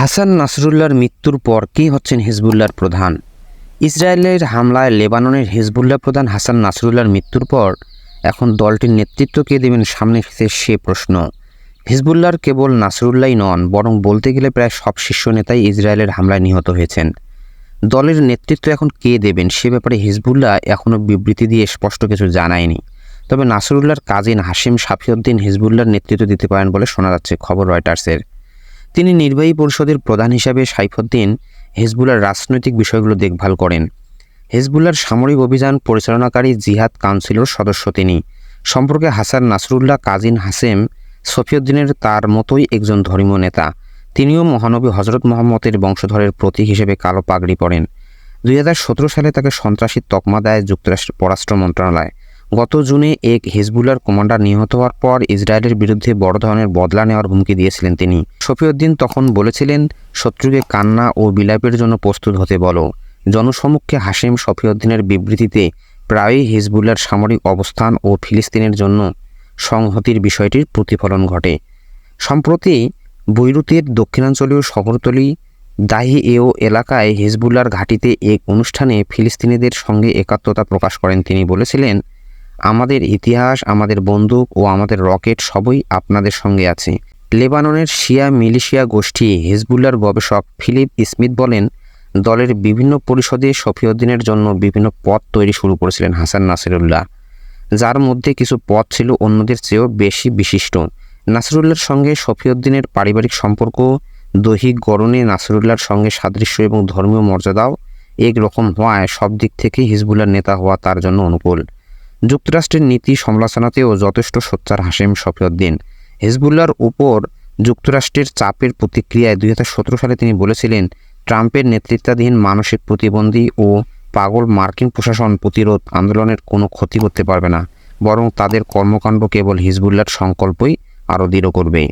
হাসান নাসরুল্লাহর মৃত্যুর পর কে হচ্ছেন হিজবুল্লাহর প্রধান? ইসরায়েলের হামলায় লেবাননের হিজবুল্লাহ প্রধান হাসান নাসরুল্লাহর মৃত্যুর পর এখন দলটির নেতৃত্ব কে দেবেন সামনে সে প্রশ্ন। হিজবুল্লাহর কেবল নাসরুল্লাহই নন, বরং বলতে গেলে প্রায় সব শীর্ষ নেতাই ইসরায়েলের হামলায় নিহত হয়েছেন। দলের নেতৃত্ব এখন কে দেবেন সে ব্যাপারে হিজবুল্লাহ এখনও বিবৃতি দিয়ে স্পষ্ট কিছু জানায়নি। তবে নাসরুল্লাহর কাজিন হাসিম সাফিউদ্দিন হিজবুল্লাহর নেতৃত্ব দিতে পারেন বলে শোনা যাচ্ছে খবর রয়টার্সের। তিনি নির্বাহী পরিষদের প্রধান হিসাবে সাইফুদ্দিন হিজবুল্লার রাজনৈতিক বিষয়গুলো দেখভাল করেন। হিজবুল্লার সামরিক অভিযান পরিচালনাকারী জিহাদ কাউন্সিলর সদস্য তিনি। সম্পর্কে হাসান নাসরুল্লাহ, কাজিন হাসেম সফিউদ্দিনের তার মতোই একজন ধর্মীয় নেতা। তিনিও মহানবী হজরত মোহাম্মদের বংশধরের প্রতীক হিসেবে কালো পাগড়ি পরেন। দুই হাজার সতেরো সালে তাকে সন্ত্রাসী তকমা দেয় যুক্তরাষ্ট্র পররাষ্ট্র মন্ত্রণালয়। গত জুনে এক হিজবুল্লার কমান্ডার নিহত হওয়ার পর ইসরায়েলের বিরুদ্ধে বড় ধরনের বদলা নেওয়ার হুমকি দিয়েছিলেন তিনি। শফিউদ্দিন তখন বলেছিলেন, শত্রুকে কান্না ও বিলাপের জন্য প্রস্তুত হতে বলো। জনসমক্ষে হাসিম শফিউদ্দিনের বিবৃতিতে প্রায়ই হিজবুল্লার সামরিক অবস্থান ও ফিলিস্তিনের জন্য সংহতির বিষয়টির প্রতিফলন ঘটে। সম্প্রতি বৈরুতের দক্ষিণাঞ্চলীয় শহরতলি দাহি এও এলাকায় হিজবুল্লার ঘাঁটিতে এক অনুষ্ঠানে ফিলিস্তিনিদের সঙ্গে একাত্মতা প্রকাশ করেন তিনি বলেছিলেন আমাদের ইতিহাস, আমাদের বন্দুক ও আমাদের রকেট সবই আপনাদের সঙ্গে আছে। লেবাননের শিয়া মিলিশিয়া গোষ্ঠী হিজবুল্লার গবেষক ফিলিপ স্মিথ বলেন, দলের বিভিন্ন পরিষদে শফিউদ্দিনের জন্য বিভিন্ন পদ তৈরি শুরু করেছিলেন হাসান নাসিরুল্লাহ। যার মধ্যে কিছু পদ ছিল অন্যদের চেয়েও বেশি বিশিষ্ট। নাসরুল্লাহর সঙ্গে শফিউদ্দিনের পারিবারিক সম্পর্ক, দৈহিক গড়নে নাসরুল্লাহর সঙ্গে সাদৃশ্য এবং ধর্মীয় মর্যাদাও একরকম হওয়ায় সব দিক থেকে হিজবুল্লার নেতা হওয়া তার জন্য অনুকূল। যুক্তরাষ্ট্রের নীতি সমালোচনাতেও যথেষ্ট সোচ্চার হাসেম শফিউদ্দিন। হিজবুল্লার উপর যুক্তরাষ্ট্রের চাপের প্রতিক্রিয়ায় দুই হাজার সতেরো সালে তিনি বলেছিলেন, ট্রাম্পের নেতৃত্বাধীন মানসিক প্রতিবন্ধী ও পাগল মার্কিন প্রশাসন প্রতিরোধ আন্দোলনের কোনো ক্ষতি করতে পারবে না, বরং তাদের কর্মকাণ্ড কেবল হিজবুল্লার সংকল্পই আরও দৃঢ় করবে।